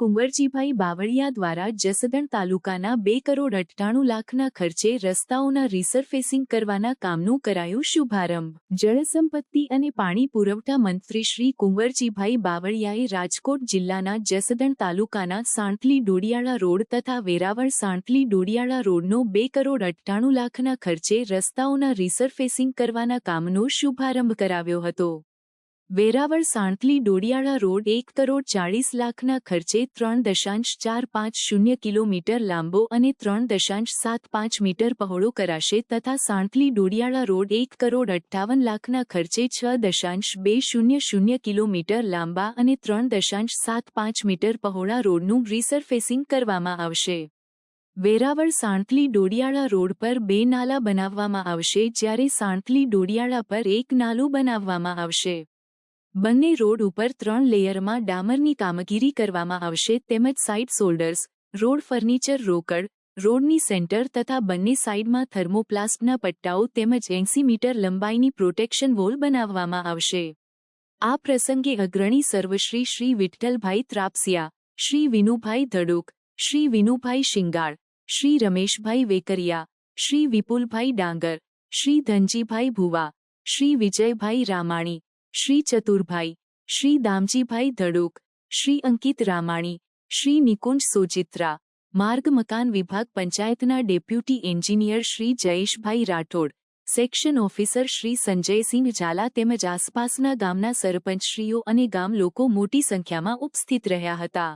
કુંવરજીભાઈ બાવળિયા દ્વારા જસદણ તાલુકાના બે કરોડ અઠ્ઠાણું લાખના ખર્ચે રસ્તાઓના રિસરફેસિંગ કરવાના કામનું કરાયું શુભારંભ. જળસંપત્તિ અને પાણી પુરવઠા મંત્રી શ્રી કુંવરજીભાઈ બાવળિયાએ રાજકોટ જિલ્લાના જસદણ તાલુકાના સાંઠલી ડોડિયાળા રોડ તથા વેરાવળ સાંઠલી ડોડિયાળા રોડનો બે કરોડ અઠ્ઠાણું લાખના ખર્ચે રસ્તાઓના રિસરફેસિંગ કરવાના કામનો શુભારંભ કરાવ્યો હતો. વેરાવળ સાણથલી ડોડિયાળા રોડ એક કરોડ ચાળીસ લાખના ખર્ચે ત્રણ દશાંશ ચાર પાંચ શૂન્ય કિલોમીટર લાંબો અને ત્રણ દશાંશ સાત પાંચ મીટર પહોળો કરાશે તથા સાણથલી ડોડિયાળા રોડ એક કરોડ અઠ્ઠાવન લાખના ખર્ચે છ દશાંશ બે શૂન્ય શૂન્ય કિલોમીટર લાંબા અને ત્રણ દશાંશ સાત પાંચ મીટર પહોળા રોડનું રિસરફેસિંગ કરવામાં આવશે. વેરાવળ સાણથલી ડોડિયાળા રોડ પર બે નાલા બનાવવામાં આવશે જ્યારે સાણથલી ડોડિયાળા પર એક નાલું બનાવવામાં આવશે. બંને રોડ ઉપર ત્રણ લેયરમાં ડામરની કામગીરી કરવામાં આવશે તેમજ સાઇડ શોલ્ડર્સ રોડ ફર્નિચર રોકડ, રોડની સેન્ટર તથા બંને સાઇડમાં થર્મોપ્લાસ્ટના પટ્ટાઓ તેમજ એંસી મીટર લંબાઈની પ્રોટેક્શન વોલ બનાવવામાં આવશે. આ પ્રસંગે અગ્રણી સર્વશ્રી શ્રી વિઠ્ઠલભાઈ ત્રાપસિયા, શ્રી વિનુભાઈ ધડુક, શ્રી વિનુભાઈ શિંગાળ, શ્રી રમેશભાઈ વેકરિયા, શ્રી વિપુલભાઈ ડાંગર, શ્રી ધનજીભાઈ ભુવા, શ્રી વિજયભાઈ રામાણી શ્રી ચતુરભાઈ, શ્રી દામજીભાઈ ધડુક, શ્રી અંકિત રામાણી, શ્રી નિકુંજ સોચિત્રા માર્ગ મકાન વિભાગ પંચાયતના deputy engineer Shri Jayeshbhai Rathod, section officer Shri Sanjaysinh Zala તેમજ આસપાસના ગામના સરપંચશ્રીઓ અને ગામ લોકો મોટી સંખ્યામાં ઉપસ્થિત રહ્યા હતા.